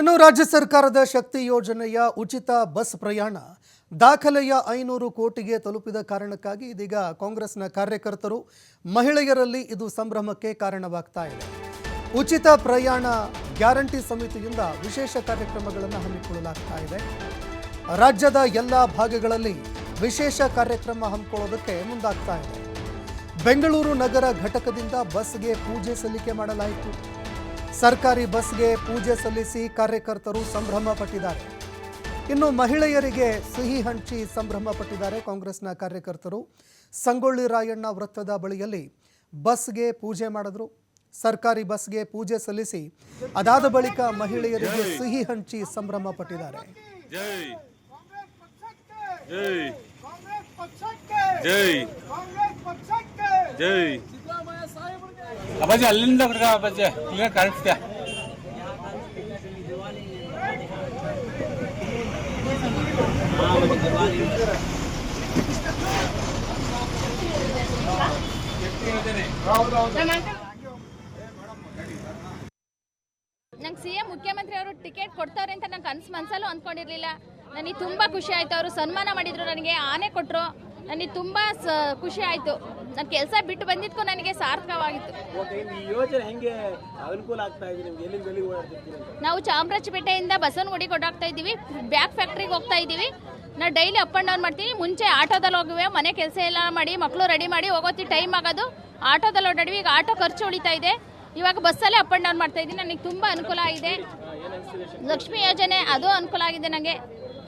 ಇನ್ನು ರಾಜ್ಯ ಸರ್ಕಾರದ ಶಕ್ತಿ ಯೋಜನೆಯ ಉಚಿತ ಬಸ್ ಪ್ರಯಾಣ ದಾಖಲೆಯ ಐನೂರು ಕೋಟಿಗೆ ತಲುಪಿದ ಕಾರಣಕ್ಕಾಗಿ ಇದೀಗ ಕಾಂಗ್ರೆಸ್ನ ಕಾರ್ಯಕರ್ತರು ಮಹಿಳೆಯರಲ್ಲಿ ಇದು ಸಂಭ್ರಮಕ್ಕೆ ಕಾರಣವಾಗ್ತಾ ಇದೆ. ಉಚಿತ ಪ್ರಯಾಣ ಗ್ಯಾರಂಟಿ ಸಮಿತಿಯಿಂದ ವಿಶೇಷ ಕಾರ್ಯಕ್ರಮಗಳನ್ನು ಹಮ್ಮಿಕೊಳ್ಳಲಾಗ್ತಾ ಇದೆ. ರಾಜ್ಯದ ಎಲ್ಲ ಭಾಗಗಳಲ್ಲಿ ವಿಶೇಷ ಕಾರ್ಯಕ್ರಮ ಹಮ್ಮಿಕೊಳ್ಳೋದಕ್ಕೆ ಮುಂದಾಗ್ತಾ ಇದೆ. ಬೆಂಗಳೂರು ನಗರ ಘಟಕದಿಂದ ಬಸ್ಗೆ ಪೂಜೆ ಸಲ್ಲಿಕೆ ಮಾಡಲಾಯಿತು. ಸರ್ಕಾರಿ ಬಸ್ಗೆ ಪೂಜೆ ಸಲ್ಲಿಸಿ ಕಾರ್ಯಕರ್ತರು ಸಂಭ್ರಮ ಪಟ್ಟಿದ್ದಾರೆ. ಇನ್ನು ಮಹಿಳೆಯರಿಗೆ ಸಿಹಿ ಹಂಚಿ ಸಂಭ್ರಮ ಪಟ್ಟಿದ್ದಾರೆ ಕಾಂಗ್ರೆಸ್ನ ಕಾರ್ಯಕರ್ತರು. ಸಂಗೊಳ್ಳಿ ರಾಯಣ್ಣ ವೃತ್ತದ ಬಳಿಯಲ್ಲಿ ಬಸ್ಗೆ ಪೂಜೆ ಮಾಡಿದ್ರು. ಸರ್ಕಾರಿ ಬಸ್ಗೆ ಪೂಜೆ ಸಲ್ಲಿಸಿ ಅದಾದ ಬಳಿಕ ಮಹಿಳೆಯರಿಗೆ ಸಿಹಿ ಹಂಚಿ ಸಂಭ್ರಮ ಪಟ್ಟಿದ್ದಾರೆ. ಜೈ. ಜೈ. ಜೈ. ಅಪ್ಪಾಜಿ, ಅಲ್ಲಿಂದ ಹುಡುಗ ಅಪ್ಪಾಜಿ ಈಗ ಕಾಣಿಸ್ತೀಯ ನಂಗೆ ಸಿ ಎಂ ಮುಖ್ಯಮಂತ್ರಿ ಅವರು ಟಿಕೆಟ್ ಕೊಡ್ತಾರೆ ಅಂತ ನಂಗೆ ಕನ್ಸು ಮನ್ಸಲ್ಲೂ ಅಂದ್ಕೊಂಡಿರ್ಲಿಲ್ಲ ನನಗೆ ತುಂಬ ಖುಷಿ ಆಯ್ತು. ಅವರು ಸನ್ಮಾನ ಮಾಡಿದ್ರು ನನಗೆ, ಆನೆ ಕೊಟ್ಟರು ನನಗೆ ತುಂಬ ಖುಷಿ ಆಯಿತು. ನನ್ನ ಕೆಲಸ ಬಿಟ್ಟು ಬಂದಿದ್ಕು ನನಗೆ ಸಾರ್ಥಕವಾಗಿತ್ತು. ನಾವು ಚಾಮರಾಜಪೇಟೆಯಿಂದ ಬಸವನಗುಡಿ ಕೊಡಾಗ್ತಾ ಇದ್ದೀವಿ. ಬ್ಯಾಗ್ ಫ್ಯಾಕ್ಟ್ರಿಗೆ ಹೋಗ್ತಾ ಇದ್ದೀವಿ. ನಾವು ಡೈಲಿ ಅಪ್ ಆ್ಯಂಡ್ ಡೌನ್ ಮಾಡ್ತೀವಿ ಮುಂಚೆ ಆಟೋದಲ್ಲಿ ಹೋಗುವೆ ಮನೆ ಕೆಲಸ ಎಲ್ಲ ಮಾಡಿ ಮಕ್ಕಳು ರೆಡಿ ಮಾಡಿ ಹೋಗೋತಿ ಟೈಮ್ ಆಗೋದು. ಆಟೋದಲ್ಲಿ ಓಡಾಡಿವಿ ಈಗ ಆಟೋ ಖರ್ಚು ಉಳಿತಾ ಇದೆ. ಇವಾಗ ಬಸ್ಸಲ್ಲೇ ಅಪ್ ಆ್ಯಂಡ್ ಡೌನ್ ಮಾಡ್ತಾ ಇದ್ದೀನಿ. ನನಗೆ ತುಂಬ ಅನುಕೂಲ ಆಗಿದೆ. ಲಕ್ಷ್ಮಿ ಯೋಜನೆ ಅದು ಅನುಕೂಲ ಆಗಿದೆ ನನಗೆ.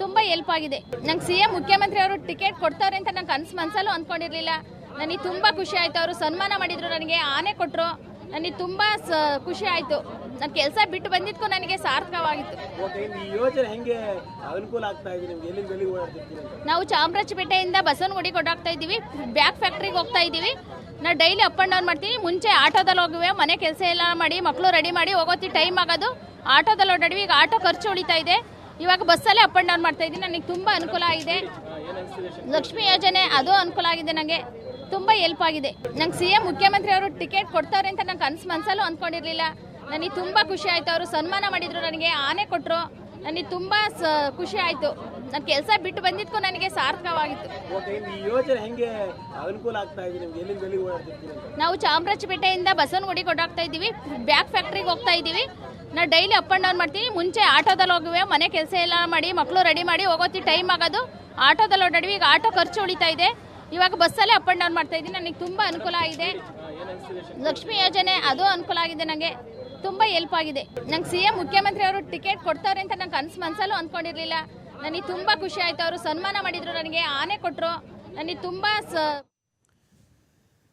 ತುಂಬ ಹೆಲ್ಪ್ ಆಗಿದೆ. ನಂಗೆ ಸಿ ಎಂ ಮುಖ್ಯಮಂತ್ರಿ ಅವರು ಟಿಕೆಟ್ ಕೊಡ್ತಾರೆ ಅಂತ ನಂಗೆ ಕನ್ಸು ಮನ್ಸಲ್ಲೂ ಅಂದ್ಕೊಂಡಿರಲಿಲ್ಲ ನನಗೆ ತುಂಬ ಖುಷಿ ಆಯಿತು. ಅವರು ಸನ್ಮಾನ ಮಾಡಿದ್ರು ನನಗೆ ಆನೆ ಕೊಟ್ಟರು ನನಗೆ ತುಂಬ ಸ ಖುಷಿ ಆಯಿತು. ನನ್ನ ಕೆಲಸ ಬಿಟ್ಟು ಬಂದಿದ್ದಕ್ಕೂ ನನಗೆ ಸಾರ್ಥಕವಾಗಿತ್ತು. ನಾವು ಚಾಮರಾಜಪೇಟೆಯಿಂದ ಬಸವನಗುಡಿ ಕೊಡಾಕ್ತಾ ಇದ್ದೀವಿ. ಬ್ಯಾಗ್ ಫ್ಯಾಕ್ಟ್ರಿಗೆ ಹೋಗ್ತಾ ಇದ್ದೀವಿ. ನಾ ಡೈಲಿ ಅಪ್ ಆ್ಯಂಡ್ ಡೌನ್ ಮಾಡ್ತೀವಿ ಮುಂಚೆ ಆಟೋದಲ್ಲಿ ಹೋಗುವೆ. ಮನೆ ಕೆಲಸ ಎಲ್ಲ ಮಾಡಿ ಮಕ್ಕಳು ರೆಡಿ ಮಾಡಿ ಹೋಗೋತಿ ಟೈಮ್ ಆಗೋದು. ಆಟೋದಲ್ಲಿ ಓಡಾಡಿವಿ ಈಗ ಆಟೋ ಖರ್ಚು ಉಳಿತಾ ಇದೆ. ಇವಾಗ ಬಸ್ಸಲ್ಲೇ ಅಪ್ ಆ್ಯಂಡ್ ಡೌನ್ ಮಾಡ್ತಾ ಇದ್ದೀನಿ. ನನಗೆ ತುಂಬ ಅನುಕೂಲ ಆಗಿದೆ. ಲಕ್ಷ್ಮಿ ಯೋಜನೆ ಅದು ಅನುಕೂಲ ಆಗಿದೆ ನನಗೆ ತುಂಬ ಹೆಲ್ಪ್ ಆಗಿದೆ. ನಂಗೆ ಸಿ ಎಂ ಮುಖ್ಯಮಂತ್ರಿ ಅವರು ಟಿಕೆಟ್ ಕೊಡ್ತಾರೆ ಅಂತ ನಂಗೆ ಕನ್ಸು ಮನ್ಸಲ್ಲೂ ಅಂದ್ಕೊಂಡಿರ್ಲಿಲ್ಲ ನನಗೆ ತುಂಬ ಖುಷಿ ಆಯಿತು. ಅವರು ಸನ್ಮಾನ ಮಾಡಿದರು ನನಗೆ ಆನೆ ಕೊಟ್ಟರು ನನಗೆ ತುಂಬ ಸ ಖುಷಿ ಆಯಿತು. ನನ್ನ ಕೆಲಸ ಬಿಟ್ಟು ಬಂದಿದ್ದಕ್ಕೂ ನನಗೆ ಸಾರ್ಥಕವಾಗಿತ್ತು. ನಾವು ಚಾಮರಾಜಪೇಟೆಯಿಂದ ಬಸವನಗುಡಿ ಕೊಡಾಗ್ತಾ ಇದ್ದೀವಿ. ಬ್ಯಾಗ್ ಫ್ಯಾಕ್ಟ್ರಿಗೆ ಹೋಗ್ತಾ ಇದ್ದೀವಿ. ನಾವು ಡೈಲಿ ಅಪ್ ಆ್ಯಂಡ್ ಡೌನ್ ಮಾಡ್ತೀನಿ. ಮುಂಚೆ ಆಟೋದಲ್ಲಿ ಹೋಗುವೆ, ಮನೆ ಕೆಲಸ ಎಲ್ಲ ಮಾಡಿ ಮಕ್ಕಳು ರೆಡಿ ಮಾಡಿ ಹೋಗೋತಿ ಟೈಮ್ ಆಗೋದು. ಆಟೋದಲ್ಲಿ ಓಡಾಡಿವಿ ಈಗ ಆಟೋ ಖರ್ಚು ಉಳಿತಾ ಇದೆ. ಇವಾಗ ಬಸ್ಸಲ್ಲೇ ಅಪ್ ಆ್ಯಂಡ್ ಡೌನ್ ಮಾಡ್ತಾ ಇದ್ದೀನಿ. ನನಗೆ ತುಂಬ ಅನುಕೂಲ ಆಗಿದೆ. ಲಕ್ಷ್ಮಿ ಯೋಜನೆ, ಅದು ಅನುಕೂಲ ಆಗಿದೆ ನನಗೆ ತುಂಬ ಹೆಲ್ಪ್ ಆಗಿದೆ. ನಂಗೆ ಸಿ ಎಂ ಮುಖ್ಯಮಂತ್ರಿ ಅವರು ಟಿಕೆಟ್ ಕೊಡ್ತಾರೆ ಅಂತ ನಂಗೆ ಕನ್ಸು, ಮನ್ಸಲ್ಲೂ ಅಂದ್ಕೊಂಡಿರಲಿಲ್ಲ ನನಗೆ ತುಂಬ ಖುಷಿ ಆಯಿತು. ಅವರು ಸನ್ಮಾನ ಮಾಡಿದರು ನನಗೆ, ಆನೆ ಕೊಟ್ಟರು ನನಗೆ ತುಂಬ ಸ